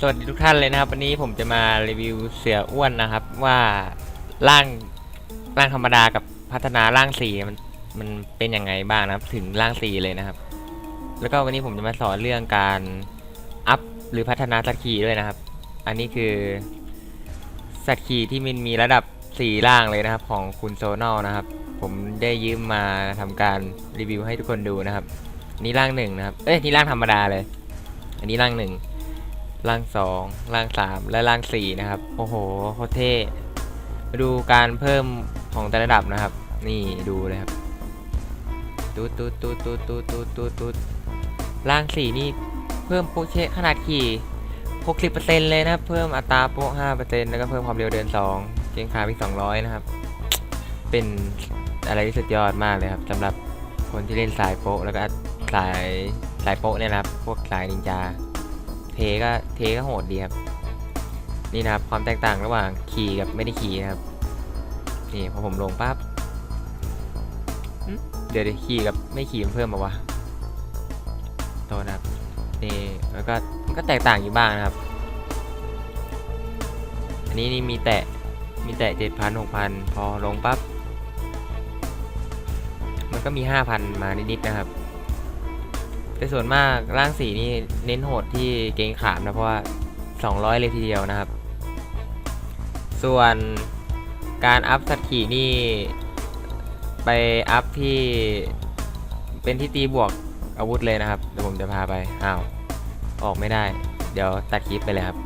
สวัสดีทุกท่านเลยนะครับ วันนี้ผมจะมารีวิวเสืออ้วนนะครับ ว่าร่างร่างธรรมดากับพัฒนาร่างสีมันมันเป็นยังไงบ้างนะครับ ถึงร่างสีเลยนะครับ แล้วก็วันนี้ผมจะมาสอนเรื่องการอัพหรือพัฒนาสัตว์ขี่ด้วยนะครับ อันนี้คือสัตว์ขี่ที่มันมีระดับสี่ร่างเลยนะครับ ของคุณโซนอลนะครับ ผมได้ยืมมาทำการรีวิวให้ทุกคนดูนะครับนี่ร่างหนึ่งนะครับ เอ้ยนี่ร่างธรรมดาเลย อันนี้ร่างหนึ่ง ร่างสองร่างสามและร่างสี่นะครับ โอ้โหโคตรเท่มาดูการเพิ่มของแต่ระดับนะครับ นี่ดูเลยครับตูดตูดตูดตูดตูดตูดตูดตูดร่างสี่นี่เพิ่มโปเชขนาดขี่ 60%เลยนะครับเพิ่มอัตราโป๊ะ5%แล้วก็เพิ่มความเร็วเดิน 2 เกรงขาอีก200 นะครับ เป็นอะไรที่สุดยอดมากเลยครับสำหรับคนที่เล่นสายโป๊ะแล้วก็สายสายโป๊ะเนี่ยนะครับ พวกสายนินจา เทก็เทก็โหดดีครับ นี่นะครับความแตกต่างระหว่างขี่กับไม่ได้ขี่นะครับ นี่พอผมลงปั๊บหึเดี๋ยวเดี๋ยวขี่กับไม่ขี่มันเพิ่มมาวะโทษนะครับนี่แล้วก็มันก็แตกต่างอยู่บ้างนะครับ อันนี้นี่มีแตะมีแตะเจ็ดพันหกพันพอลงปั๊บมันก็มีห้าพันมานิดๆนะครับ แต่ส่วนมากร่างสีนี่เน้นโหดที่เกงขามนะเพราะว่า 200 เลยทีเดียวนะครับ ส่วนการอัพสัตว์ขี่นี่ ไปอัพที่เป็นที่ตีบวกอาวุธเลยนะครับเดี๋ยวผมจะพาไปอ้าวออกไม่ได้ เดี๋ยวตัดคลิปไปเลยครับ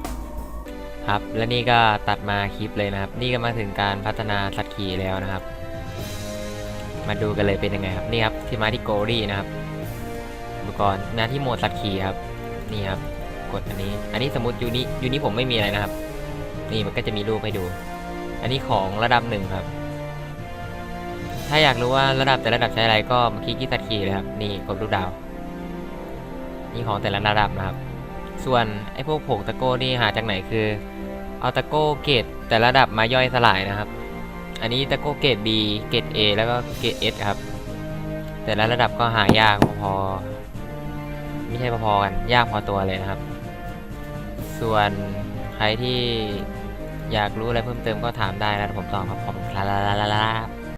ครับ และนี่ก็ตัดมาคลิปเลยนะครับ นี่ก็มาถึงการพัฒนาสัตว์ขี่แล้วนะครับ มาดูกันเลยเป็นยังไงครับ นี่ครับที่มาที่โกรี่นะครับ อุปกรณ์หน้าที่โหมดสัตว์ขี่ครับ นี่ครับ กดอันนี้ อันนี้สมมติยูนี้ยูนี้ผมไม่มีอะไรนะครับ นี่มันก็จะมีรูปให้ดู อันนี้ของระดับหนึ่งครับ ถ้าอยากรู้ว่าระดับแต่ระดับใช้อะไรก็มาคลิกที่สัตว์ขี่เลยครับ นี่กดรูปดาว นี่ของแต่ละระดับนะครับ ส่วนไอ้พวกผงตะโก้นี่หาจากไหนคือ เอาตะโก้เกรดแต่ระดับมาย่อยสลายนะครับ อันนี้ตะโก้เกรด B เกรด A แล้วก็เกรด S ครับ แต่ละระดับก็หายากพอ ไม่ใช่พอๆกันยากพอตัวเลยนะครับ ส่วนใครที่อยากรู้อะไรเพิ่มเติมก็ถามได้นะผมตอบครับลาลาลาลาลา